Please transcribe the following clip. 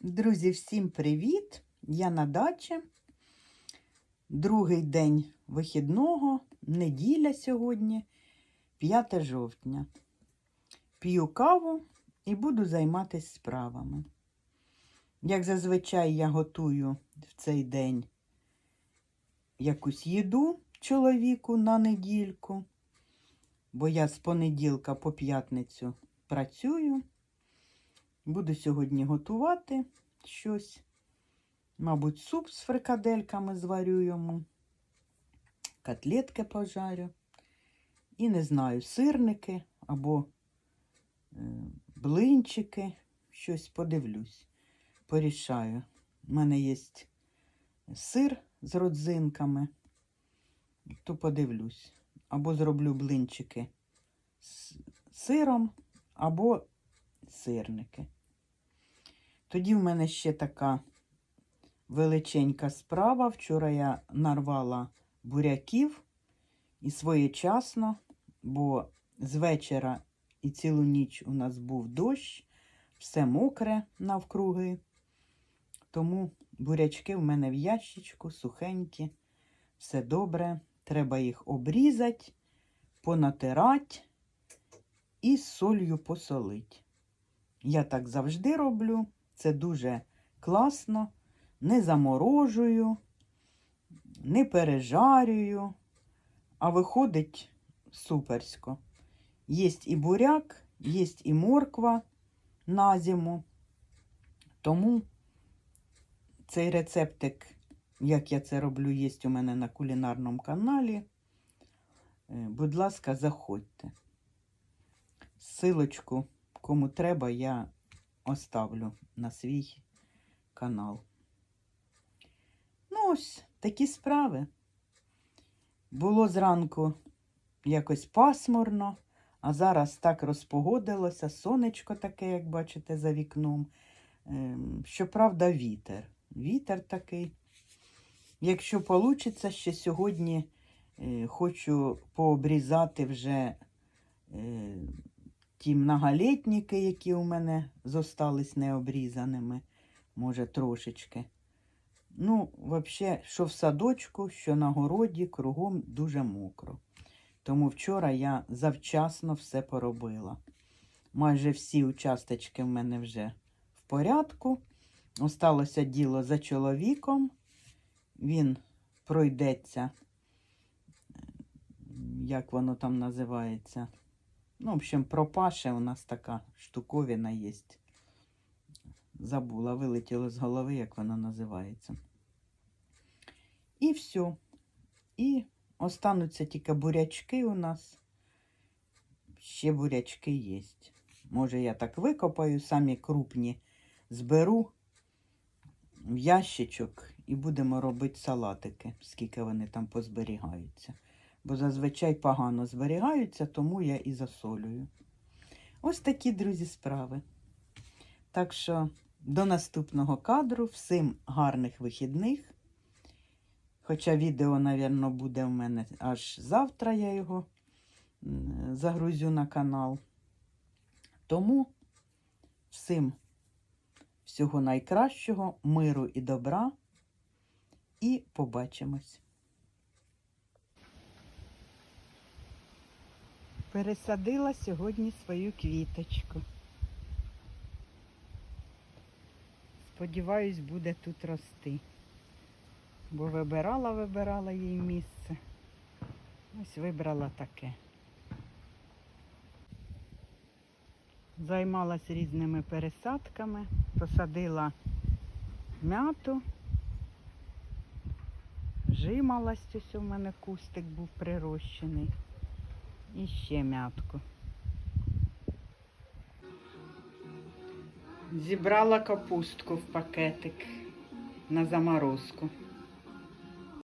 Друзі, всім привіт! Я на дачі. Другий день вихідного, неділя сьогодні, 5 жовтня. П'ю каву і буду займатися справами. Як зазвичай я готую в цей день якусь їду чоловіку на недільку, бо я з понеділка по п'ятницю працюю. Буду сьогодні готувати щось. Мабуть, суп з фрикадельками зварю йому, котлетки пожарю. І не знаю, сирники або е, блинчики. Щось подивлюсь, порішаю. У мене є сир з родзинками, то подивлюсь. Або зроблю блинчики з сиром, або сирники. Тоді в мене ще така величенька справа. Вчора я нарвала буряків і своєчасно, бо з вечора і цілу ніч у нас був дощ, все мокре навкруги. Тому бурячки в мене в ящичку, сухенькі, все добре. Треба їх обрізати, понатирати і солью посолити. Я так завжди роблю. Це дуже класно. Не заморожую, не пережарюю, а виходить суперсько. Є і буряк, є і морква на зиму. Тому цей рецептик, як я це роблю, є у мене на кулінарному каналі. Е, Будь ласка, заходьте. Силочку, кому треба, я оставлю на свій канал. Ну, ось такі справи. Було зранку якось пасмурно, а зараз так розпогодилося, сонечко таке, як бачите, за вікном. Ем, Щоправда, вітер. Вітер такий. Якщо вийде, ще сьогодні е, хочу пообрізати вже е, ті многолітники, які у мене зостались необрізаними, може, трошечки. Ну, взагалі, що в садочку, що на городі, кругом дуже мокро. Тому вчора я завчасно все поробила. Майже всі участочки в мене вже в порядку. Осталося діло за чоловіком. Він пройдеться, як воно там називається. Ну, в общем, пропаше у нас така штуковина є. Забула, вилетіло з голови, як вона називається. І все. І остануться тільки бурячки у нас. Ще бурячки є. Може, я так викопаю, самі крупні зберу ящичок і будемо робити салатики, скільки вони там позберігаються. Бо зазвичай погано зберігаються, тому я і засолюю. Ось такі, друзі, справи. Так що до наступного кадру. Всім гарних вихідних. Хоча відео, мабуть, буде в мене аж завтра, я його загрузю на канал. Тому всім всього найкращого, миру і добра. І побачимось. Пересадила сьогодні свою квіточку. Сподіваюсь, буде тут рости. Бо вибирала, вибирала їй місце. Ось вибрала таке. Займалась різними пересадками, посадила м'яту, жималась, ось у мене кустик був прирощений. І ще м'ятку. Зібрала капустку в пакетик на заморозку.